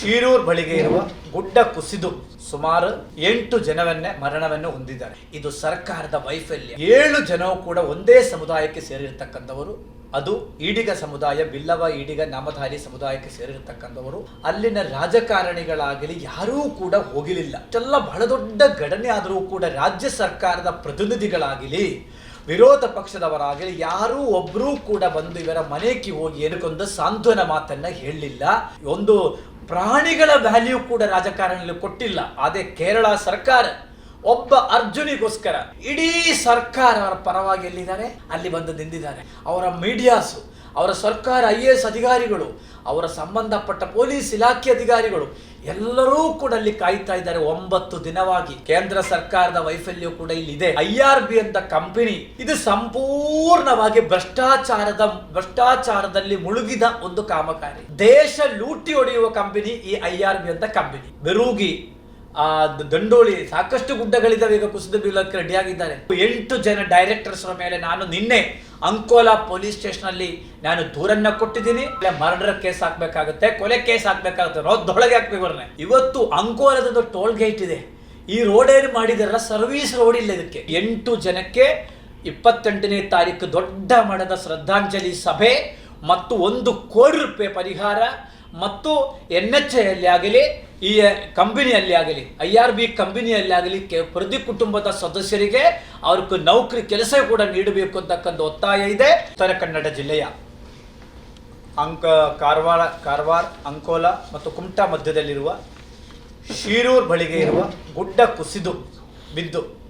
ಶೀರೂರ್ ಬಳಿಗೆ ಇರುವ ಗುಡ್ಡ ಕುಸಿದು ಸುಮಾರು ಎಂಟು ಜನವನ್ನೇ ಮರಣವನ್ನು ಹೊಂದಿದ್ದಾರೆ. ಇದು ಸರ್ಕಾರದ ವೈಫಲ್ಯ. ಏಳು ಜನವು ಕೂಡ ಒಂದೇ ಸಮುದಾಯಕ್ಕೆ ಸೇರಿರ್ತಕ್ಕಂಥವರು. ಅದು ಈಡಿಗ ಸಮುದಾಯ, ಬಿಲ್ಲವ ಈಡಿಗ ನಾಮಧಾರಿ ಸಮುದಾಯಕ್ಕೆ ಸೇರಿರ್ತಕ್ಕಂಥವರು. ಅಲ್ಲಿನ ರಾಜಕಾರಣಿಗಳಾಗಲಿ ಯಾರೂ ಕೂಡ ಹೋಗಲಿಲ್ಲ. ಇಷ್ಟೆಲ್ಲ ಬಹಳ ದೊಡ್ಡ ಘಟನೆ ಆದರೂ ಕೂಡ ರಾಜ್ಯ ಸರ್ಕಾರದ ಪ್ರತಿನಿಧಿಗಳಾಗಲಿ, ವಿರೋಧ ಪಕ್ಷದವರಾಗಲಿ ಯಾರೂ ಒಬ್ಬರೂ ಕೂಡ ಬಂದು ಇವರ ಮನೆಗೆ ಹೋಗಿ ಏನಕ್ಕೊಂದು ಸಾಂತ್ವನ ಮಾತನ್ನ ಹೇಳಲಿಲ್ಲ ಒಂದು ಪ್ರಾಣಿಗಳ ವ್ಯಾಲ್ಯೂ ಕೂಡ ರಾಜಕಾರಣಿಗಳು ಕೊಟ್ಟಿಲ್ಲ. ಅದೇ ಕೇರಳ ಸರ್ಕಾರ ಒಬ್ಬ ಅರ್ಜುನಿಗೋಸ್ಕರ ಇಡೀ ಸರ್ಕಾರ ಅವರ ಪರವಾಗಿ ಎಲ್ಲಿದ್ದಾರೆ? ಅಲ್ಲಿ ಬಂದು ನಿಂತಿದ್ದಾರೆ. ಅವರ ಮೀಡಿಯಾಸು ಅವರ ಸರ್ಕಾರ ಐ ಎಸ್ ಅಧಿಕಾರಿಗಳು, ಅವರ ಸಂಬಂಧಪಟ್ಟ ಪೊಲೀಸ್ ಇಲಾಖೆ ಅಧಿಕಾರಿಗಳು ಎಲ್ಲರೂ ಕೂಡ ಅಲ್ಲಿ ಕಾಯ್ತಾ ಇದ್ದಾರೆ. ಒಂಬತ್ತು ದಿನವಾಗಿ ಕೇಂದ್ರ ಸರ್ಕಾರದ ವೈಫಲ್ಯ ಕೂಡ ಇಲ್ಲಿ ಇದೆ ಐ ಆರ್ ಬಿ ಅಂತ ಕಂಪನಿ ಇದು ಸಂಪೂರ್ಣವಾಗಿ ಭ್ರಷ್ಟಾಚಾರದ, ಭ್ರಷ್ಟಾಚಾರದಲ್ಲಿ ಮುಳುಗಿದ ಒಂದು ಕಾಮಗಾರಿ. ದೇಶ ಲೂಟಿ ಹೊಡೆಯುವ ಕಂಪನಿ ಈ ಐ ಆರ್ ಬಿ ಅಂತ ಕಂಪನಿ. ಬೆರೂಗಿ, ಆ ದಂಡೋಳಿ ಸಾಕಷ್ಟು ಗುಡ್ಡಗಳಿದ್ದಾವೆ. ಈಗ ಕುಸಿದು ಬೀಳಕ್ಕೆ ರೆಡಿಯಾಗಿದ್ದಾರೆ ಎಂಟು ಜನ ಡೈರೆಕ್ಟರ್ಸ್ ಮೇಲೆ ನಾನು ನಿನ್ನೆ ಅಂಕೋಲಾ ಪೊಲೀಸ್ ಸ್ಟೇಷನ್ ಅಲ್ಲಿ ನಾನು ದೂರನ್ನ ಕೊಟ್ಟಿದ್ದೀನಿ. ಮರ್ಡರ್ ಕೇಸ್ ಹಾಕ್ಬೇಕಾಗುತ್ತೆ, ಕೊಲೆ ಕೇಸ್ ಹಾಕ್ಬೇಕಾಗುತ್ತೆ ರೋದ್ದೊಳಗೆ ಹಾಕ್ಬೇಕು ಅವ್ರನ್ನ ಇವತ್ತು ಅಂಕೋಲದ ಟೋಲ್ ಗೇಟ್ ಇದೆ. ಈ ರೋಡ್ ಏನು ಮಾಡಿದಾರಲ್ಲ, ಸರ್ವಿಸ್ ರೋಡ್ ಇಲ್ಲ ಇದಕ್ಕೆ. ಎಂಟು ಜನಕ್ಕೆ ಇಪ್ಪತ್ತೆಂಟನೇ ತಾರೀಕು ದೊಡ್ಡ ಮಠದ ಶ್ರದ್ಧಾಂಜಲಿ ಸಭೆ ಮತ್ತು ಒಂದು ಕೋಟಿ ರೂಪಾಯಿ ಪರಿಹಾರ. ಮತ್ತು ಎನ್ ಎಚ್ ಎಲ್ಲಿ ಆಗಲಿ, ಈ ಕಂಪನಿಯಲ್ಲಿ ಆಗಲಿ, ಐ ಆರ್ ಬಿ ಕಂಪನಿಯಲ್ಲಿ ಆಗಲಿ ಕೆ- ಪ್ರತಿ ಕುಟುಂಬದ ಸದಸ್ಯರಿಗೆ ಅವ್ರಿಗೆ ನೌಕರಿ ಕೆಲಸ ಕೂಡ ನೀಡಬೇಕು ಅಂತಕ್ಕಂಥ ಒತ್ತಾಯ ಇದೆ. ಉತ್ತರ ಕನ್ನಡ ಜಿಲ್ಲೆಯ ಅಂಕ ಕಾರವಾರ ಕಾರವಾರ, ಅಂಕೋಲ ಮತ್ತು ಕುಮಟಾ ಮಧ್ಯದಲ್ಲಿರುವ ಶೀರೂರ್ ಬಳಿಗೆ ಇರುವ ಗುಡ್ಡ ಕುಸಿದು ಬಿದ್ದು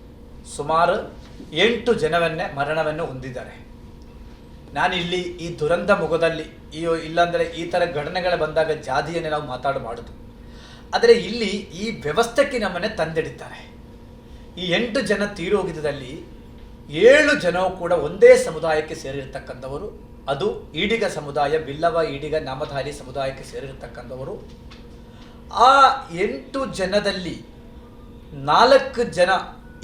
ಸುಮಾರು ಎಂಟು ಜನವನ್ನೇ ಮರಣವನ್ನು ಹೊಂದಿದ್ದಾರೆ. ನಾನು ಇಲ್ಲಿ ಈ ದುರಂತ ಮುಖದಲ್ಲಿ ಈ ಇಲ್ಲಾಂದರೆ ಈ ಥರ ಘಟನೆಗಳು ಬಂದಾಗ ಜಾತಿಯನ್ನೇ ನಾವು ಮಾತಾಡ ಮಾಡೋದು. ಆದರೆ ಇಲ್ಲಿ ಈ ವ್ಯವಸ್ಥೆಗೆ ನಮ್ಮನ್ನೇ ತಂದಿಡಿದ್ದಾರೆ ಈ ಎಂಟು ಜನ ತೀರೋಗಿದ್ದಲ್ಲಿ ಏಳು ಜನವು ಕೂಡ ಒಂದೇ ಸಮುದಾಯಕ್ಕೆ ಸೇರಿರ್ತಕ್ಕಂಥವರು. ಅದು ಈಡಿಗ ಸಮುದಾಯ, ಬಿಲ್ಲವ ಈಡಿಗ, ನಾಮಧಾರಿ ಸಮುದಾಯಕ್ಕೆ ಸೇರಿರ್ತಕ್ಕಂಥವರು. ಆ ಎಂಟು ಜನದಲ್ಲಿ ನಾಲ್ಕು ಜನ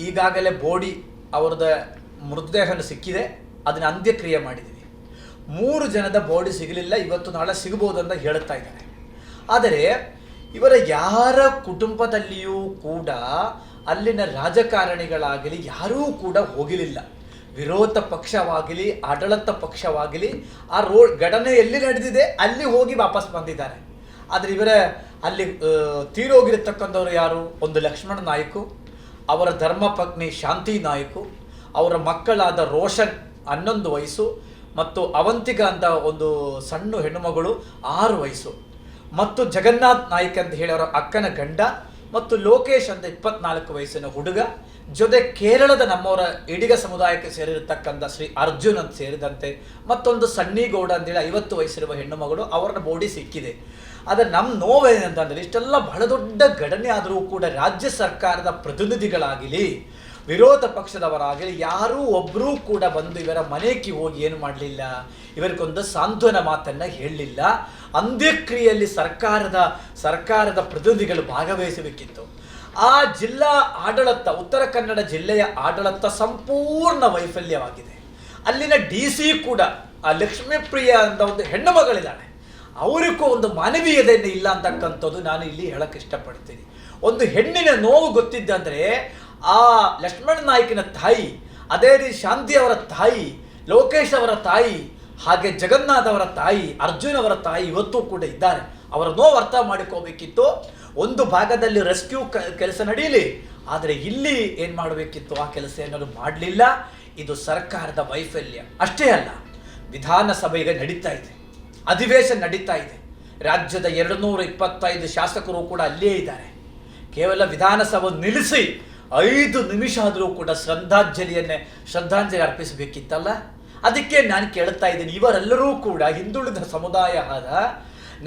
ಈಗಾಗಲೇ ಬೋಡಿ ಅವರದ ಮೃತದೇಹನ ಸಿಕ್ಕಿದೆ. ಅದನ್ನು ಅಂತ್ಯಕ್ರಿಯೆ ಮಾಡಿದ್ದೀವಿ ಮೂರು ಜನದ ಬಾಡಿ ಸಿಗಲಿಲ್ಲ, ಇವತ್ತು ನಾಳೆ ಸಿಗಬಹುದು ಅಂತ ಹೇಳುತ್ತಾ ಇದ್ದಾರೆ ಆದರೆ, ಇವರ ಯಾರ ಕುಟುಂಬದಲ್ಲಿಯೂ ಕೂಡ ಅಲ್ಲಿನ ರಾಜಕಾರಣಿಗಳಾಗಲಿ, ಯಾರೂ ಕೂಡ ಹೋಗಲಿಲ್ಲ. ವಿರೋಧ ಪಕ್ಷವಾಗಲಿ, ಆಡಳಿತ ಪಕ್ಷವಾಗಲಿ, ಆ ರೋಡ್ ಘಟನೆ ಎಲ್ಲಿ ನಡೆದಿದೆ, ಅಲ್ಲಿ ಹೋಗಿ ವಾಪಸ್ ಬಂದಿದ್ದಾರೆ. ಆದರೆ ಇವರ, ಅಲ್ಲಿ ತೀರೋಗಿರತಕ್ಕಂಥವ್ರು ಯಾರು? ಒಂದು ಲಕ್ಷ್ಮಣ ನಾಯ್ಕು, ಅವರ ಧರ್ಮಪತ್ನಿ ಶಾಂತಿ ನಾಯ್ಕು, ಅವರ ಮಕ್ಕಳಾದ ರೋಷನ್ ಹನ್ನೊಂದು ವಯಸ್ಸು ಮತ್ತು ಅವಂತಿಕ ಅಂತ ಒಂದು ಸಣ್ಣ ಹೆಣ್ಣುಮಗಳು ಆರು ವಯಸ್ಸು. ಮತ್ತು ಜಗನ್ನಾಥ್ ನಾಯ್ಕ್ ಅಂತ ಹೇಳಿ ಅಕ್ಕನ ಗಂಡ ಮತ್ತು ಲೋಕೇಶ್ ಅಂತ ಇಪ್ಪತ್ನಾಲ್ಕು ವಯಸ್ಸಿನ ಹುಡುಗ. ಜೊತೆ ಕೇರಳದ ನಮ್ಮವರ ಇಡಿಗ ಸಮುದಾಯಕ್ಕೆ ಸೇರಿರತಕ್ಕಂಥ ಶ್ರೀ ಅರ್ಜುನ್ ಅಂತ ಸೇರಿದಂತೆ ಮತ್ತೊಂದು ಸಣ್ಣಿಗೌಡ ಅಂತೇಳಿ ಐವತ್ತು ವಯಸ್ಸಿರುವ ಹೆಣ್ಣು ಮಗಳು ಅವರನ್ನ ಬೋಡಿ ಸಿಕ್ಕಿದೆ. ಆದರೆ ನಮ್ಮ ನೋವೇನಂತಂದರೆ ಇಷ್ಟೆಲ್ಲ ಬಹಳ ದೊಡ್ಡ ಘಟನೆ ಆದರೂ ಕೂಡ ರಾಜ್ಯ ಸರ್ಕಾರದ ಪ್ರತಿನಿಧಿಗಳಾಗಲಿ ವಿರೋಧ ಪಕ್ಷದವರಾಗಲಿ, ಯಾರೂ ಒಬ್ಬರೂ ಕೂಡ ಬಂದು ಇವರ ಮನೆಗೆ ಹೋಗಿ ಏನು ಮಾಡಲಿಲ್ಲ, ಇವರಿಗೊಂದು ಸಾಂತ್ವನ ಮಾತನ್ನು ಹೇಳಲಿಲ್ಲ. ಅಂತ್ಯಕ್ರಿಯೆಯಲ್ಲಿ ಸರ್ಕಾರದ ಸರ್ಕಾರದ ಪ್ರತಿನಿಧಿಗಳು ಭಾಗವಹಿಸಬೇಕಿತ್ತು. ಆ ಜಿಲ್ಲಾ ಆಡಳಿತ, ಉತ್ತರ ಕನ್ನಡ ಜಿಲ್ಲೆಯ ಆಡಳಿತ ಸಂಪೂರ್ಣ ವೈಫಲ್ಯವಾಗಿದೆ. ಅಲ್ಲಿನ ಡಿ ಸಿ ಕೂಡ, ಆ ಲಕ್ಷ್ಮೀಪ್ರಿಯ ಅಂತ ಒಂದು ಹೆಣ್ಣು ಮಗಳಿದ್ದಾಳೆ. ಅವರಿಗೂ ಒಂದು ಮಾನವೀಯತೆಯನ್ನು ಇಲ್ಲ ಅಂತಕ್ಕಂಥದ್ದು ನಾನು ಇಲ್ಲಿ ಹೇಳಕ್ಕೆ ಇಷ್ಟಪಡ್ತೀನಿ. ಒಂದು ಹೆಣ್ಣಿನ ನೋವು ಗೊತ್ತಿದ್ದಂದ್ರೆ ಆ ಲಕ್ಷ್ಮಣ ನಾಯ್ಕನ ತಾಯಿ, ಅದೇ ರೀತಿ ಶಾಂತಿ ಅವರ ತಾಯಿ, ಲೋಕೇಶ್ ಅವರ ತಾಯಿ, ಹಾಗೆ ಜಗನ್ನಾಥ್ ಅವರ ತಾಯಿ, ಅರ್ಜುನ್ ಅವರ ತಾಯಿ ಇವತ್ತು ಕೂಡ ಇದ್ದಾರೆ. ಅವರ ನೋವು ಅರ್ಥ ಮಾಡಿಕೋಬೇಕಿತ್ತು. ಒಂದು ಭಾಗದಲ್ಲಿ ರೆಸ್ಕ್ಯೂ ಕೆಲಸ ನಡೀಲಿ, ಆದರೆ ಇಲ್ಲಿ ಏನು ಮಾಡಬೇಕಿತ್ತು? ಆ ಕೆಲಸ ಏನಾದರೂ ಮಾಡಲಿಲ್ಲ? ಇದು ಸರ್ಕಾರದ ವೈಫಲ್ಯ. ಅಷ್ಟೇ ಅಲ್ಲ ವಿಧಾನಸಭೆ ಈಗ ನಡೀತಾ ಇದೆ. ಅಧಿವೇಶನ ನಡೀತಾ ಇದೆ. ರಾಜ್ಯದ ಎರಡು ನೂರ ಇಪ್ಪತ್ತೈದು ಶಾಸಕರು ಕೂಡ ಅಲ್ಲೇ ಇದ್ದಾರೆ. ಕೇವಲ ವಿಧಾನಸಭೆ ನಿಲ್ಲಿಸಿ ಐದು ನಿಮಿಷ ಆದರೂ ಕೂಡ ಶ್ರದ್ಧಾಂಜಲಿಯನ್ನೇ ಶ್ರದ್ಧಾಂಜಲಿ ಅರ್ಪಿಸಬೇಕಿತ್ತಲ್ಲ? ಅದಕ್ಕೆ ನಾನು ಕೇಳ್ತಾ ಇದ್ದೀನಿ, ಇವರೆಲ್ಲರೂ ಕೂಡ ಹಿಂದುಳಿದ ಸಮುದಾಯ ಆದ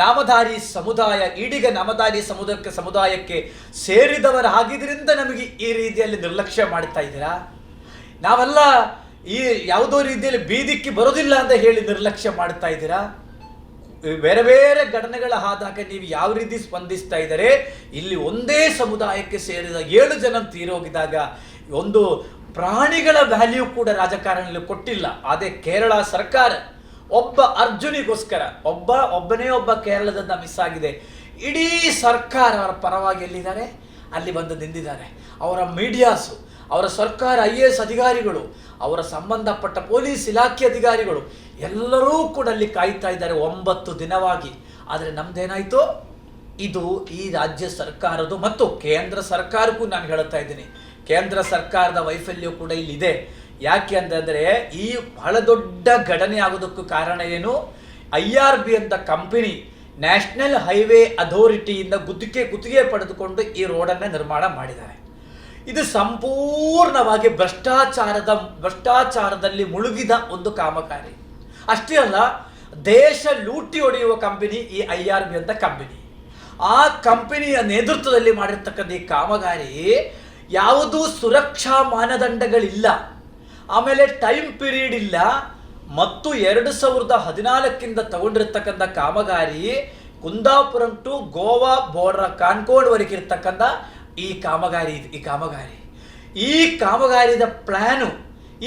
ನಾಮಧಾರಿ ಸಮುದಾಯ, ಈಡಿಗ ನಾಮಧಾರಿ ಸಮುದಾಯಕ್ಕೆ ಸಮುದಾಯಕ್ಕೆ ಸೇರಿದವರಾಗಿದ್ದರಿಂದ ನಮಗೆ ಈ ರೀತಿಯಲ್ಲಿ ನಿರ್ಲಕ್ಷ್ಯ ಮಾಡ್ತಾ ಇದ್ದೀರಾ? ನಾವೆಲ್ಲ ಈ ಯಾವುದೋ ರೀತಿಯಲ್ಲಿ ಬೀದಿಕ್ಕೆ ಬರೋದಿಲ್ಲ ಅಂತ ಹೇಳಿ ನಿರ್ಲಕ್ಷ್ಯ ಮಾಡ್ತಾ ಇದ್ದೀರಾ? ಬೇರೆ ಬೇರೆ ಘಟನೆಗಳ ಆದಾಗ ನೀವು ಯಾವ ರೀತಿ ಸ್ಪಂದಿಸ್ತಾ ಇದ್ದಾರೆ? ಇಲ್ಲಿ ಒಂದೇ ಸಮುದಾಯಕ್ಕೆ ಸೇರಿದ ಏಳು ಜನ ತೀರೋಗಿದಾಗ ಒಂದು ಪ್ರಾಣಿಗಳ ವ್ಯಾಲ್ಯೂ ಕೂಡ ರಾಜಕಾರಣದಲ್ಲಿ ಕೊಟ್ಟಿಲ್ಲ. ಅದೇ ಕೇರಳ ಸರ್ಕಾರ. ಒಬ್ಬ ಅರ್ಜುನಿಗೋಸ್ಕರ, ಒಬ್ಬ, ಒಬ್ಬನೇ ಒಬ್ಬ ಕೇರಳದಿಂದ ಮಿಸ್ ಆಗಿದೆ. ಇಡೀ ಸರ್ಕಾರ ಅವರ ಪರವಾಗಿ ಎಲ್ಲಿದ್ದಾರೆ? ಅಲ್ಲಿ ಬಂದು ನಿಂತಿದ್ದಾರೆ. ಅವರ ಮೀಡಿಯಾಸು ಅವರ ಸರ್ಕಾರ, ಐ ಎ ಎಸ್ ಅಧಿಕಾರಿಗಳು, ಅವರ ಸಂಬಂಧಪಟ್ಟ ಪೊಲೀಸ್ ಇಲಾಖೆ ಅಧಿಕಾರಿಗಳು, ಎಲ್ಲರೂ ಕೂಡ ಅಲ್ಲಿ ಕಾಯ್ತಾ ಇದ್ದಾರೆ ಒಂಬತ್ತು ದಿನವಾಗಿ. ಆದರೆ ನಮ್ದೇನಾಯಿತು? ಇದು ಈ ರಾಜ್ಯ ಸರ್ಕಾರದ್ದು ಮತ್ತು ಕೇಂದ್ರ ಸರ್ಕಾರಕ್ಕೂ ನಾನು ಹೇಳ್ತಾ ಇದ್ದೀನಿ. ಕೇಂದ್ರ ಸರ್ಕಾರದ ವೈಫಲ್ಯ ಕೂಡ ಇಲ್ಲಿದೆ. ಯಾಕೆ ಅಂತಂದರೆ ಈ ಬಹಳ ದೊಡ್ಡ ಘಟನೆ ಆಗೋದಕ್ಕೂ ಕಾರಣ ಏನು? ಐ ಆರ್ ಬಿ ಅಂತ ಕಂಪನಿ ನ್ಯಾಷನಲ್ ಹೈವೇ ಅಥಾರಿಟಿಯಿಂದ ಗುತ್ತಿಗೆ ಗುತ್ತಿಗೆ ಪಡೆದುಕೊಂಡು ಈ ರೋಡನ್ನು ನಿರ್ಮಾಣ ಮಾಡಿದ್ದಾರೆ. ಇದು ಸಂಪೂರ್ಣವಾಗಿ ಭ್ರಷ್ಟಾಚಾರದ, ಭ್ರಷ್ಟಾಚಾರದಲ್ಲಿ ಮುಳುಗಿದ ಒಂದು ಕಾಮಗಾರಿ. ಅಷ್ಟೇ ಅಲ್ಲ, ದೇಶ ಲೂಟಿ ಹೊಡೆಯುವ ಕಂಪನಿ ಈ ಐ ಆರ್ ಬಿ ಅಂತ ಕಂಪನಿ. ಆ ಕಂಪನಿಯ ನೇತೃತ್ವದಲ್ಲಿ ಮಾಡಿರ್ತಕ್ಕಂಥ ಈ ಕಾಮಗಾರಿ ಯಾವುದೂ ಸುರಕ್ಷಾ ಮಾನದಂಡಗಳಿಲ್ಲ. ಆಮೇಲೆ ಟೈಮ್ ಪೀರಿಯಡ್ ಇಲ್ಲ. ಮತ್ತು ಎರಡು ಸಾವಿರದ ಹದಿನಾಲ್ಕಿಂದ ತಗೊಂಡಿರ್ತಕ್ಕಂಥ ಕಾಮಗಾರಿ ಕುಂದಾಪುರಂ ಟು ಗೋವಾ ಬೋರ್ಡರ್ ಕಾನ್ಕೋಡ್ವರೆಗೆ ಇರ್ತಕ್ಕಂಥ ಈ ಕಾಮಗಾರಿ ಇದು, ಈ ಕಾಮಗಾರಿ. ಈ ಕಾಮಗಾರಿದ ಪ್ಲ್ಯಾನು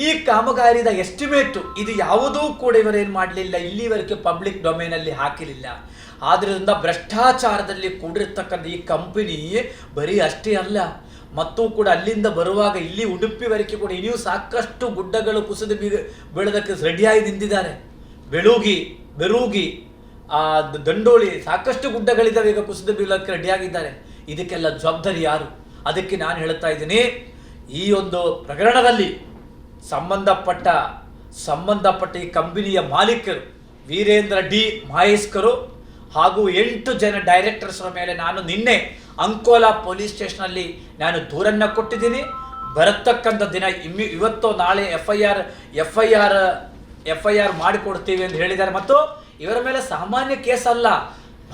ಈ ಕಾಮಗಾರಿದ ಎಸ್ಟಿಮೇಟು ಇದು ಯಾವುದೂ ಕೂಡ ಇವರೇನು ಮಾಡಲಿಲ್ಲ ಇಲ್ಲಿವರೆಗೆ ಪಬ್ಲಿಕ್ ಡೊಮೇನಲ್ಲಿ ಹಾಕಿರಲಿಲ್ಲ ಆದ್ದರಿಂದ ಭ್ರಷ್ಟಾಚಾರದಲ್ಲಿ ಕೂಡಿರ್ತಕ್ಕಂಥ ಈ ಕಂಪನಿ ಬರೀ ಅಷ್ಟೇ ಅಲ್ಲ ಮತ್ತು ಕೂಡ ಅಲ್ಲಿಂದ ಬರುವಾಗ ಇಲ್ಲಿ ಉಡುಪಿವರೆಗೆ ಕೂಡ ಇನ್ನೂ ಸಾಕಷ್ಟು ಗುಡ್ಡಗಳು ಕುಸಿದು ಬೀಗ ಬೀಳೋದಕ್ಕೆ ರೆಡಿಯಾಗಿ ನಿಂತಿದ್ದಾರೆ. ಬೆಳುಗಿ ಬೆರೂಗಿ ಆ ದಂಡೋಳಿ ಸಾಕಷ್ಟು ಗುಡ್ಡಗಳಿದ್ದಾವೆ ಈಗ ಕುಸಿದು ಬೀಳೋಕ್ಕೆ ರೆಡಿಯಾಗಿದ್ದಾರೆ ಇದಕ್ಕೆಲ್ಲ ಜವಾಬ್ದಾರಿ ಯಾರು? ಅದಕ್ಕೆ ನಾನು ಹೇಳ್ತಾ ಇದ್ದೀನಿ, ಈ ಒಂದು ಪ್ರಕರಣದಲ್ಲಿ ಸಂಬಂಧಪಟ್ಟ ಸಂಬಂಧಪಟ್ಟ ಈ ಕಂಪನಿಯ ಮಾಲೀಕರು, ವೀರೇಂದ್ರ ಡಿ ಮಹೇಶ್ಕರು ಹಾಗೂ ಎಂಟು ಜನ ಡೈರೆಕ್ಟರ್ಸ್ರ ಮೇಲೆ ನಾನು ನಿನ್ನೆ ಅಂಕೋಲಾ ಪೊಲೀಸ್ ಸ್ಟೇಷನಲ್ಲಿ ನಾನು ದೂರನ್ನು ಕೊಟ್ಟಿದ್ದೀನಿ. ಬರತಕ್ಕಂಥ ದಿನ ಇಮ್ಮಿ, ಇವತ್ತು ನಾಳೆ F I R F I R F I R ಮಾಡಿಕೊಡ್ತೀವಿ ಅಂತ ಹೇಳಿದ್ದಾರೆ. ಮತ್ತು ಇವರ ಮೇಲೆ ಸಾಮಾನ್ಯ ಕೇಸ್ ಅಲ್ಲ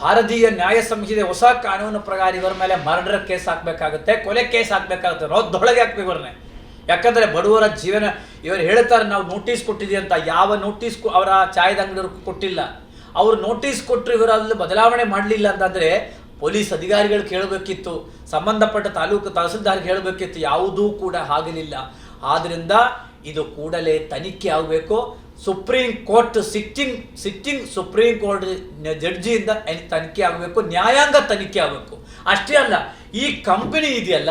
ಭಾರತೀಯ ನ್ಯಾಯ ಸಂಹಿತೆ ಹೊಸ ಕಾನೂನು ಪ್ರಕಾರ ಇವರ ಮೇಲೆ ಮರ್ಡರ್ ಕೇಸ್ ಹಾಕಬೇಕಾಗುತ್ತೆ, ಕೊಲೆ ಕೇಸ್ ಹಾಕಬೇಕಾಗುತ್ತೆ. ರೊದ್ದೊಳಗೆ ಹಾಕ್ಬೇಕು ಇವ್ರನ್ನೇ. ಯಾಕಂದರೆ ಬಡವರ ಜೀವನ, ಇವರು ಹೇಳ್ತಾರೆ ನಾವು ನೋಟಿಸ್ ಕೊಟ್ಟಿದ್ದೀವಿ ಅಂತ, ಯಾವ ನೋಟಿಸ್ ಅವರ ಚಾಯದ ಅಂಗಡಿಯವ್ರು ಕೊಟ್ಟಿಲ್ಲ. ಅವರು ನೋಟಿಸ್ ಕೊಟ್ಟರು ಇವರು ಅಲ್ಲಿ ಬದಲಾವಣೆ ಮಾಡಲಿಲ್ಲ ಅಂತಂದರೆ ಪೊಲೀಸ್ ಅಧಿಕಾರಿಗಳು ಕೇಳಬೇಕಿತ್ತು, ಸಂಬಂಧಪಟ್ಟ ತಾಲೂಕು ತಹಸೀಲ್ದಾರ್ ಹೇಳಬೇಕಿತ್ತು, ಯಾವುದೂ ಕೂಡ ಆಗಲಿಲ್ಲ ಆದ್ದರಿಂದ ಇದು ಕೂಡಲೇ ತನಿಖೆ ಆಗಬೇಕು. Supreme court sitting sitting supreme court ಜಡ್ಜಿಯಿಂದ ತನಿಖೆ ಆಗಬೇಕು, ನ್ಯಾಯಾಂಗ ತನಿಖೆ ಆಗಬೇಕು. ಅಷ್ಟೇ ಅಲ್ಲ, ಈ ಕಂಪನಿ ಇದೆಯಲ್ಲ,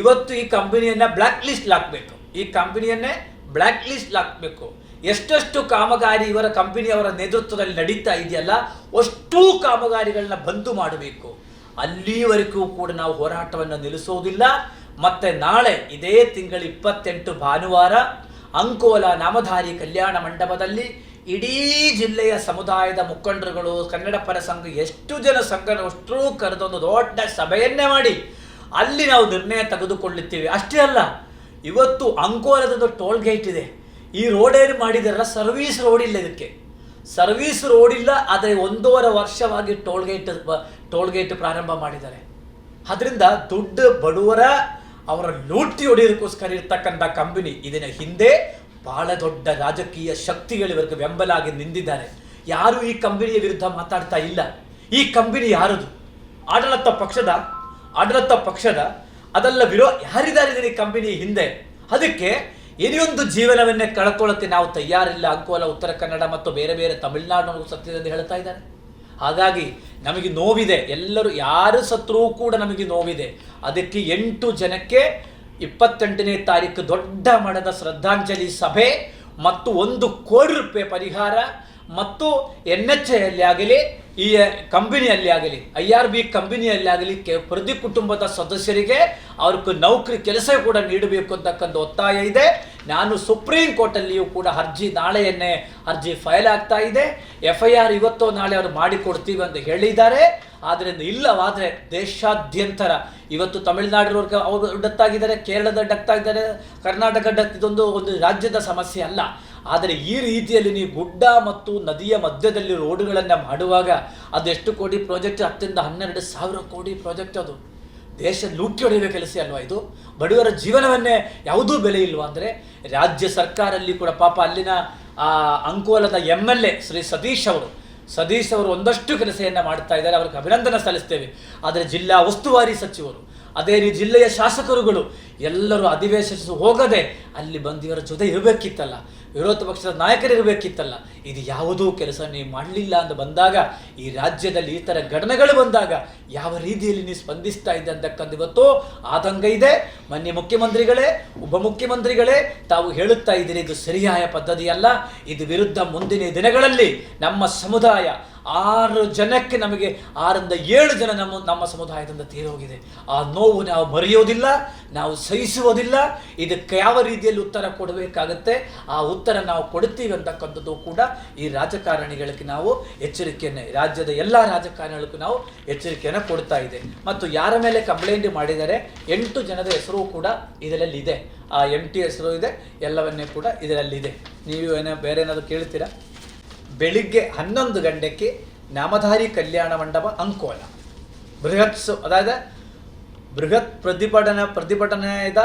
ಇವತ್ತು ಈ ಕಂಪನಿಯನ್ನ ಬ್ಲ್ಯಾಕ್ ಲಿಸ್ಟ್ ಹಾಕಬೇಕು. ಈ ಕಂಪನಿಯನ್ನೇ ಬ್ಲ್ಯಾಕ್ ಲಿಸ್ಟ್ ಹಾಕಬೇಕು. ಎಷ್ಟೆಷ್ಟು ಕಾಮಗಾರಿ ಇವರ ಕಂಪನಿಯವರ ನೇತೃತ್ವದಲ್ಲಿ ನಡೀತಾ ಇದೆಯಲ್ಲ, ಅಷ್ಟೂ ಕಾಮಗಾರಿಗಳನ್ನ ಬಂದು ಮಾಡಬೇಕು. ಅಲ್ಲಿವರೆಗೂ ಕೂಡ ನಾವು ಹೋರಾಟವನ್ನು ನಿಲ್ಲಿಸೋದಿಲ್ಲ. ಮತ್ತೆ ನಾಳೆ, ಇದೇ ತಿಂಗಳ ಇಪ್ಪತ್ತೆಂಟು ಭಾನುವಾರ ಅಂಕೋಲ ನಾಮಧಾರಿ ಕಲ್ಯಾಣ ಮಂಟಪದಲ್ಲಿ ಇಡೀ ಜಿಲ್ಲೆಯ ಸಮುದಾಯದ ಮುಖಂಡರುಗಳು ಕನ್ನಡ ಪರ ಸಂಘ, ಎಷ್ಟು ಜನ ಸಂಘ ಅಷ್ಟರೂ ಕರೆದೊಂದು ದೊಡ್ಡ ಸಭೆಯನ್ನೇ ಮಾಡಿ ಅಲ್ಲಿ ನಾವು ನಿರ್ಣಯ ತೆಗೆದುಕೊಳ್ಳುತ್ತೀವಿ. ಅಷ್ಟೇ ಅಲ್ಲ, ಇವತ್ತು ಅಂಕೋಲದ ಟೋಲ್ ಗೇಟ್ ಇದೆ. ಈ ರೋಡೇನು ಮಾಡಿದಾರಲ್ಲ, ಸರ್ವೀಸ್ ರೋಡ್ ಇಲ್ಲ ಇದಕ್ಕೆ. ಸರ್ವೀಸ್ ರೋಡ್ ಇಲ್ಲ, ಆದರೆ ಒಂದೂವರೆ ವರ್ಷವಾಗಿ ಟೋಲ್ ಗೇಟ್ ಟೋಲ್ ಗೇಟ್ ಪ್ರಾರಂಭ ಮಾಡಿದ್ದಾರೆ. ಅದರಿಂದ ದುಡ್ಡು ಬಡವರ ಅವರ ಲೂಟಿ ಹೊಡೆಯೋದಕ್ಕೋಸ್ಕರ ಇರ್ತಕ್ಕಂಥ ಕಂಪನಿ ಇದನ್ನ ಹಿಂದೆ ಬಹಳ ದೊಡ್ಡ ರಾಜಕೀಯ ಶಕ್ತಿಗಳು ಇವರಿಗೆ ಬೆಂಬಲಾಗಿ ನಿಂತಿದ್ದಾರೆ ಯಾರು ಈ ಕಂಪನಿಯ ವಿರುದ್ಧ ಮಾತಾಡ್ತಾ ಇಲ್ಲ. ಈ ಕಂಪನಿ ಯಾರದು? ಆಡಳಿತ ಪಕ್ಷದ ಆಡಳಿತ ಪಕ್ಷದ, ಅದೆಲ್ಲ ವಿರೋ, ಯಾರಿದ್ದಾರೆ ಈ ಕಂಪನಿ ಹಿಂದೆ? ಅದಕ್ಕೆ ಇನಿಯೊಂದು ಜೀವನವನ್ನೇ ಕಳ್ಕೊಳ್ಳುತ್ತೆ ನಾವು ತಯಾರಿಲ್ಲ. ಅಂಕೋಲ, ಉತ್ತರ ಕನ್ನಡ ಮತ್ತು ಬೇರೆ ಬೇರೆ ತಮಿಳುನಾಡು ಸತ್ಯದಲ್ಲಿ ಹೇಳ್ತಾ ಇದ್ದಾರೆ. ಹಾಗಾಗಿ ನಮಗೆ ನೋವಿದೆ. ಎಲ್ಲರೂ ಯಾರು ಸತ್ರೂ ಕೂಡ ನಮಗೆ ನೋವಿದೆ. ಅದಕ್ಕೆ ಎಂಟು ಜನಕ್ಕೆ ಇಪ್ಪತ್ತೆಂಟನೇ ತಾರೀಕು ದೊಡ್ಡ ಮಟ್ಟದ ಶ್ರದ್ಧಾಂಜಲಿ ಸಭೆ ಮತ್ತು ಒಂದು ಕೋಟಿ ರೂಪಾಯಿ ಪರಿಹಾರ ಮತ್ತು ಎನ್ ಎಚ್ ಎಲ್ಲಿ ಆಗಲಿ, ಈ ಕಂಪನಿಯಲ್ಲಿ ಆಗಲಿ, ಐ ಆರ್ ಬಿ ಕಂಪನಿಯಲ್ಲಿ ಆಗಲಿ ಪ್ರತಿ ಕುಟುಂಬದ ಸದಸ್ಯರಿಗೆ ಅವ್ರಿಗೆ ನೌಕರಿ ಕೆಲಸ ಕೂಡ ನೀಡಬೇಕು ಅಂತಕ್ಕಂಥ ಒತ್ತಾಯ ಇದೆ. ನಾನು ಸುಪ್ರೀಂ ಕೋರ್ಟಲ್ಲಿಯೂ ಕೂಡ ಅರ್ಜಿ ನಾಳೆಯನ್ನೇ ಅರ್ಜಿ ಫೈಲ್ ಆಗ್ತಾ ಇದೆ. ಎಫ್ ಐ ಆರ್ ಇವತ್ತೋ ನಾಳೆ ಅವರು ಮಾಡಿಕೊಡ್ತೀವಿ ಅಂತ ಹೇಳಿದ್ದಾರೆ. ಆದ್ದರಿಂದ ಇಲ್ಲವಾದರೆ ದೇಶಾದ್ಯಂತರ ಇವತ್ತು ತಮಿಳುನಾಡಿನವ್ರಿಗೆ ಅವರು ಡತ್ತಾಗಿದ್ದಾರೆ ಕೇರಳದ ಡತ್ತಾಗಿದ್ದಾರೆ ಕರ್ನಾಟಕ ಡತ್ ಇದೊಂದು ಒಂದು ರಾಜ್ಯದ ಸಮಸ್ಯೆ ಅಲ್ಲ. ಆದರೆ ಈ ರೀತಿಯಲ್ಲಿ ನೀವು ಗುಡ್ಡ ಮತ್ತು ನದಿಯ ಮಧ್ಯದಲ್ಲಿ ರೋಡುಗಳನ್ನು ಮಾಡುವಾಗ ಅದೆಷ್ಟು ಕೋಟಿ ಪ್ರಾಜೆಕ್ಟ್? ಹತ್ತರಿಂದ ಹನ್ನೆರಡು ಸಾವಿರ ಕೋಟಿ ಪ್ರಾಜೆಕ್ಟ್ ಅದು. ದೇಶ ಲೂಟಿ ಹೊಡೆಯುವ ಕೆಲಸ ಅಲ್ವಾ ಇದು? ಬಡವರ ಜೀವನವನ್ನೇ ಯಾವುದೂ ಬೆಲೆ ಇಲ್ವಾ ಅಂದರೆ ರಾಜ್ಯ ಸರ್ಕಾರಲ್ಲಿ ಕೂಡ ಪಾಪ ಅಲ್ಲಿನ ಆ, ಅಂಕೋಲದ M L A Shri Satish ಅವರು ಸತೀಶ್ ಅವರು ಒಂದಷ್ಟು ಕೆಲಸವನ್ನು ಮಾಡ್ತಾ ಇದ್ದಾರೆ ಅವ್ರಿಗೆ ಅಭಿನಂದನೆ ಸಲ್ಲಿಸ್ತೇವೆ. ಆದರೆ ಜಿಲ್ಲಾ ಉಸ್ತುವಾರಿ ಸಚಿವರು ಅದೇ ರೀತಿ ಜಿಲ್ಲೆಯ ಶಾಸಕರುಗಳು ಎಲ್ಲರೂ ಅಧಿವೇಶನ ಹೋಗದೆ ಅಲ್ಲಿ ಬಂದು ಇವರ ಜೊತೆ ಇರಬೇಕಿತ್ತಲ್ಲ, ವಿರೋಧ ಪಕ್ಷದ ನಾಯಕರಿರಬೇಕಿತ್ತಲ್ಲ ಇದು ಯಾವುದೂ ಕೆಲಸ ನೀವು ಮಾಡಲಿಲ್ಲ ಅಂತ ಬಂದಾಗ, ಈ ರಾಜ್ಯದಲ್ಲಿ ಈ ಥರ ಘಟನೆಗಳು ಬಂದಾಗ ಯಾವ ರೀತಿಯಲ್ಲಿ ನೀವು ಸ್ಪಂದಿಸ್ತಾ ಇದ್ದೆ ಅಂತಕ್ಕಂಥ ಇವತ್ತು ಆತಂಕ ಇದೆ. ಮಾನ್ಯ ಮುಖ್ಯಮಂತ್ರಿಗಳೇ ಉಪಮುಖ್ಯಮಂತ್ರಿಗಳೇ ತಾವು ಹೇಳುತ್ತಾ ಇದ್ದೀರಿ, ಇದು ಸರಿಯಾದ ಪದ್ಧತಿಯಲ್ಲ, ಇದು ವಿರುದ್ಧ ಮುಂದಿನ ದಿನಗಳಲ್ಲಿ ನಮ್ಮ ಸಮುದಾಯ ಆರು ಜನಕ್ಕೆ ನಮಗೆ ಆರರಿಂದ ಏಳು ಜನ ನಮ್ಮ ನಮ್ಮ ಸಮುದಾಯದಿಂದ ತೀರೋಗಿದೆ. ಆ ನೋವು ನಾವು ಮರೆಯೋದಿಲ್ಲ, ನಾವು ಸಹಿಸುವುದಿಲ್ಲ. ಇದಕ್ಕೆ ಯಾವ ರೀತಿಯಲ್ಲಿ ಉತ್ತರ ಕೊಡಬೇಕಾಗತ್ತೆ? ಆ ಉತ್ತರ ನಾವು ಕೊಡ್ತೀವಿ ಅಂತಕ್ಕಂಥದ್ದು ಕೂಡ ಈ ರಾಜಕಾರಣಿಗಳಿಗೆ ನಾವು ಎಚ್ಚರಿಕೆಯನ್ನು, ರಾಜ್ಯದ ಎಲ್ಲ ರಾಜಕಾರಣಿಗಳಿಗೂ ನಾವು ಎಚ್ಚರಿಕೆಯನ್ನು ಕೊಡ್ತಾ ಇದೆ. ಮತ್ತು ಯಾರ ಮೇಲೆ ಕಂಪ್ಲೇಂಟ್ ಮಾಡಿದರೆ ಎಂಟು ಜನದ ಹೆಸರು ಕೂಡ ಇದರಲ್ಲಿ ಇದೆ ಆ ಎಂ ಟಿ ಹೆಸರು ಇದೆ, ಎಲ್ಲವನ್ನೇ ಕೂಡ ಇದರಲ್ಲಿದೆ. ನೀವು ಏನೋ, ಬೇರೆ ಏನಾದರೂ ಕೇಳ್ತೀರಾ? ಬೆಳಿಗ್ಗೆ ಹನ್ನೊಂದು ಗಂಟೆಗೆ ನಾಮಧಾರಿ ಕಲ್ಯಾಣ ಮಂಟಪ ಅಂಕೋಲ. ಬೃಹತ್ ಅದಾದ ಬೃಹತ್ ಪ್ರತಿಭಟನ ಪ್ರತಿಭಟನೆಯದ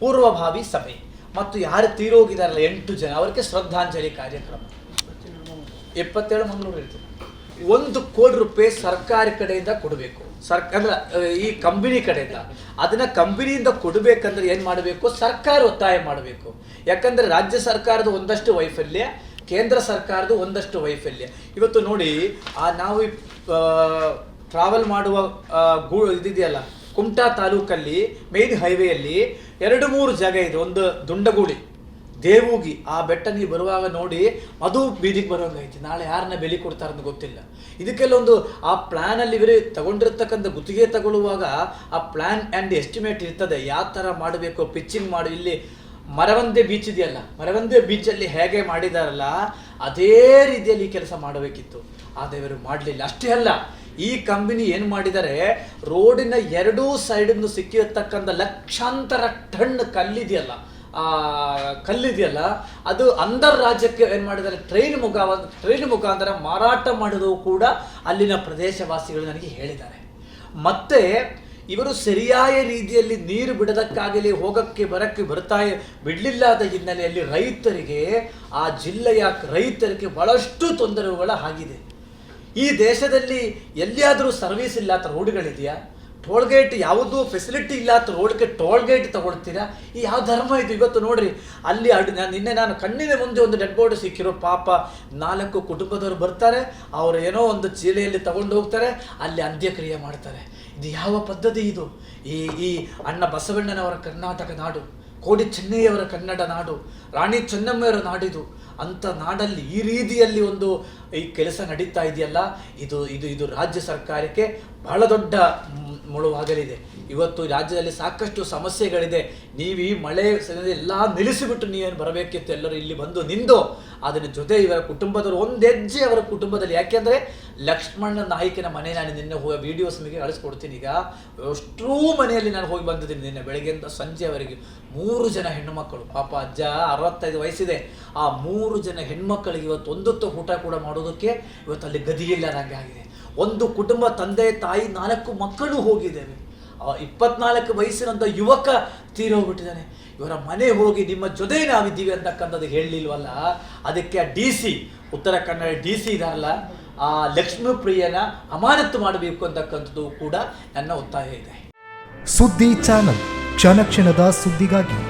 ಪೂರ್ವಭಾವಿ ಸಭೆ. ಮತ್ತು ಯಾರು ತೀರೋಗಿದಾರಲ್ಲ ಎಂಟು ಜನ, ಅವರಿಗೆ ಶ್ರದ್ಧಾಂಜಲಿ ಕಾರ್ಯಕ್ರಮ. ಎಪ್ಪತ್ತೇಳು ಮಂಗಳೂರು ಇರ್ತದೆ. ಒಂದು ಕೋಟಿ ರೂಪಾಯಿ ಸರ್ಕಾರಿ ಕಡೆಯಿಂದ ಕೊಡಬೇಕು. ಸರ್ಕಾರ ಈ ಕಂಪನಿ ಕಡೆಯಿಂದ. ಅದನ್ನ ಕಂಪನಿಯಿಂದ ಕೊಡಬೇಕಂದ್ರೆ ಏನು ಮಾಡಬೇಕು? ಸರ್ಕಾರ ಒತ್ತಾಯ ಮಾಡಬೇಕು. ಯಾಕಂದ್ರೆ ರಾಜ್ಯ ಸರ್ಕಾರದ ಒಂದಷ್ಟು ವೈಫಲ್ಯ ಕೇಂದ್ರ ಸರ್ಕಾರದ ಒಂದಷ್ಟು ವೈಫಲ್ಯ. ಇವತ್ತು ನೋಡಿ, ಆ ನಾವು ಟ್ರಾವೆಲ್ ಮಾಡುವ ಗೂ ಇದೆಯಲ್ಲ ಕುಮಟಾ ತಾಲೂಕಲ್ಲಿ ಮೇನ್ ಹೈವೇಯಲ್ಲಿ ಎರಡು ಮೂರು ಜಾಗ ಇದೆ. ಒಂದು ದುಂಡಗೂಳಿ, ದೇವೂಗಿ. ಆ ಬೆಟ್ಟ ನೀವು ಬರುವಾಗ ನೋಡಿ ಅದು ಬೀದಿಗೆ ಬರೋಂಗೈತಿ ನಾಳೆ ಯಾರನ್ನ ಬೆಲೆ ಕೊಡ್ತಾರೆ ಅಂತ ಗೊತ್ತಿಲ್ಲ. ಇದಕ್ಕೆಲ್ಲ ಒಂದು ಆ ಪ್ಲಾನ್ ಅಲ್ಲಿ ಇವರು ತಗೊಂಡಿರ್ತಕ್ಕಂಥ ಗುತ್ತಿಗೆ ತಗೊಳ್ಳುವಾಗ ಆ ಪ್ಲಾನ್ ಆ್ಯಂಡ್ ಎಸ್ಟಿಮೇಟ್ ಇರ್ತದೆ. ಯಾವ ಥರ ಮಾಡಬೇಕು ಪಿಚ್ಚಿಂಗ್ ಮಾಡಿ, ಇಲ್ಲಿ ಮರವಂದೆ ಬೀಚ್ ಇದೆಯಲ್ಲ, ಮರವಂದೆ ಬೀಚಲ್ಲಿ ಹೇಗೆ ಮಾಡಿದಾರಲ್ಲ, ಅದೇ ರೀತಿಯಲ್ಲಿ ಕೆಲಸ ಮಾಡಬೇಕಿತ್ತು. ಆದರೆ ಇವರು ಮಾಡಲಿಲ್ಲ. ಅಷ್ಟೇ ಅಲ್ಲ, ಈ ಕಂಪನಿ ಏನು ಮಾಡಿದರೆ, ರೋಡಿನ ಎರಡೂ ಸೈಡನ್ನು ಸಿಕ್ಕಿರತಕ್ಕಂಥ ಲಕ್ಷಾಂತರ ಟನ್ ಕಲ್ಲಿದೆಯಲ್ಲ, ಆ, ಕಲ್ಲಿದೆಯಲ್ಲ, ಅದು ಅಂದರ್ ರಾಜ್ಯಕ್ಕೆ ಏನು ಮಾಡಿದರೆ ಟ್ರೈನ್ ಮುಖ ಟ್ರೈನ್ ಮುಖಾಂತರ ಮಾರಾಟ ಮಾಡಿದವು ಕೂಡ ಅಲ್ಲಿನ ಪ್ರದೇಶವಾಸಿಗಳು ನನಗೆ ಹೇಳಿದ್ದಾರೆ. ಮತ್ತೆ ಇವರು ಸರಿಯಾದ ರೀತಿಯಲ್ಲಿ ನೀರು ಬಿಡೋದಕ್ಕಾಗಲಿ, ಹೋಗಕ್ಕೆ ಬರಕ್ಕೆ ಬರ್ತಾ ಬಿಡಲಿಲ್ಲದ ಹಿನ್ನೆಲೆಯಲ್ಲಿ ರೈತರಿಗೆ, ಆ ಜಿಲ್ಲೆಯ ರೈತರಿಗೆ ಬಹಳಷ್ಟು ತೊಂದರೆಗಳ ಆಗಿದೆ. ಈ ದೇಶದಲ್ಲಿ ಎಲ್ಲಿಯಾದರೂ ಸರ್ವಿಸ್ ಅಥವಾ ರೋಡ್ಗಳಿದೆಯಾ? ಟೋಲ್ಗೇಟ್ ಯಾವುದು ಫೆಸಿಲಿಟಿ ಇಲ್ಲ ಅಂತ ರೋಡ್ಗೆ ಟೋಲ್ಗೇಟ್ ತಗೊಳ್ತೀರಾ? ಈ ಯಾವ ಧರ್ಮ ಇದು? ಇವತ್ತು ನೋಡ್ರಿ, ಅಲ್ಲಿ ಅಡ್ ನಾನು ನಿನ್ನೆ ನಾನು ಕಣ್ಣಿನ ಮುಂದೆ ಒಂದು ಡೆಡ್ ಬಾಡಿ ಸಿಕ್ಕಿರೋ ಪಾಪ ನಾಲ್ಕು ಕುಟುಂಬದವರು ಬರ್ತಾರೆ, ಅವರು ಏನೋ ಒಂದು ಚೀಲೆಯಲ್ಲಿ ತಗೊಂಡು ಹೋಗ್ತಾರೆ, ಅಲ್ಲಿ ಅಂತ್ಯಕ್ರಿಯೆ ಮಾಡ್ತಾರೆ. ಇದು ಯಾವ ಪದ್ಧತಿ ಇದು? ಈ ಈ ಅಣ್ಣ ಬಸವಣ್ಣನವರ ಕರ್ನಾಟಕ ನಾಡು, ಕೋಡಿ ಚೆನ್ನಯ್ಯವರ ಕನ್ನಡ ನಾಡು, ರಾಣಿ ಚೆನ್ನಮ್ಮಯವರ ನಾಡಿದು ಅಂಥ ನಾಡಲ್ಲಿ ಈ ರೀತಿಯಲ್ಲಿ ಒಂದು ಈ ಕೆಲಸ ನಡೀತಾ ಇದೆಯಲ್ಲ, ಇದು ಇದು ಇದು ರಾಜ್ಯ ಸರ್ಕಾರಕ್ಕೆ ಬಹಳ ದೊಡ್ಡ ಮುಳುವಾಗಲಿದೆ. ಇವತ್ತು ರಾಜ್ಯದಲ್ಲಿ ಸಾಕಷ್ಟು ಸಮಸ್ಯೆಗಳಿದೆ. ನೀವು ಈ ಮಳೆ ಎಲ್ಲ ನಿಲ್ಲಿಸಿಬಿಟ್ಟು ನೀವೇನು ಬರಬೇಕಿತ್ತು ಎಲ್ಲರೂ ಇಲ್ಲಿ ಬಂದು ನಿಂದು ಅದರ ಜೊತೆ ಇವರ ಕುಟುಂಬದವರು ಒಂದು ಹೆಜ್ಜೆ ಅವರ ಕುಟುಂಬದಲ್ಲಿ. ಯಾಕೆಂದರೆ ಲಕ್ಷ್ಮಣ ನಾಯಕಿನ ಮನೆ ನಾನು ನಿನ್ನೆ ಹೋಗಿ ವಿಡಿಯೋಸ್ ನಿಮಗೆ ಕಳಿಸ್ಕೊಡ್ತೀನಿ. ಈಗ ಅಷ್ಟೂ ಮನೆಯಲ್ಲಿ ನಾನು ಹೋಗಿ ಬಂದಿದ್ದೀನಿ ನಿನ್ನೆ ಬೆಳಗ್ಗೆಯಿಂದ ಸಂಜೆವರೆಗೆ. ಮೂರು ಜನ ಹೆಣ್ಣುಮಕ್ಕಳು, ಪಾಪ ಅಜ್ಜ ಅರವತ್ತೈದು ವಯಸ್ಸಿದೆ. ಆ ಮೂರು ಜನ ಹೆಣ್ಮಕ್ಕಳಿಗೆ ಇವತ್ತು ಒಂದೊತ್ತು ಊಟ ಕೂಡ ಮಾಡೋದಕ್ಕೆ ಇವತ್ತು ಅಲ್ಲಿ ಗದಿಯಿಲ್ಲದಂಗೆ ಆಗಿದೆ. ಒಂದು ಕುಟುಂಬ ತಂದೆ, ತಾಯಿ, ನಾಲ್ಕು ಮಕ್ಕಳು ಹೋಗಿದ್ದೇವೆ. ಇಪ್ಪತ್ನಾಲ್ಕು ವಯಸ್ಸಿನಂಥ ಯುವಕ ತೀರೋಗ್ಬಿಟ್ಟಿದ್ದಾನೆ. ಇವರ ಮನೆ ಹೋಗಿ ನಿಮ್ಮ ಜೊತೆ ನಾವಿದ್ದೀವಿ ಅಂತಕ್ಕಂಥದ್ದು ಹೇಳಲಿಲ್ವಲ್ಲ? ಅದಕ್ಕೆ ಆ D C, Uttara Kannada D C ಇದಾರಲ್ಲ, ಆ ಲಕ್ಷ್ಮೀ ಪ್ರಿಯನ ಅಮಾನತು ಮಾಡಬೇಕು ಅಂತಕ್ಕಂಥದ್ದು ಕೂಡ ನನ್ನ ಒತ್ತಾಯ ಇದೆ. ಸುದ್ದಿ ಚಾನಲ್, ಕ್ಷಣ ಕ್ಷಣದ ಸುದ್ದಿಗಾಗಿ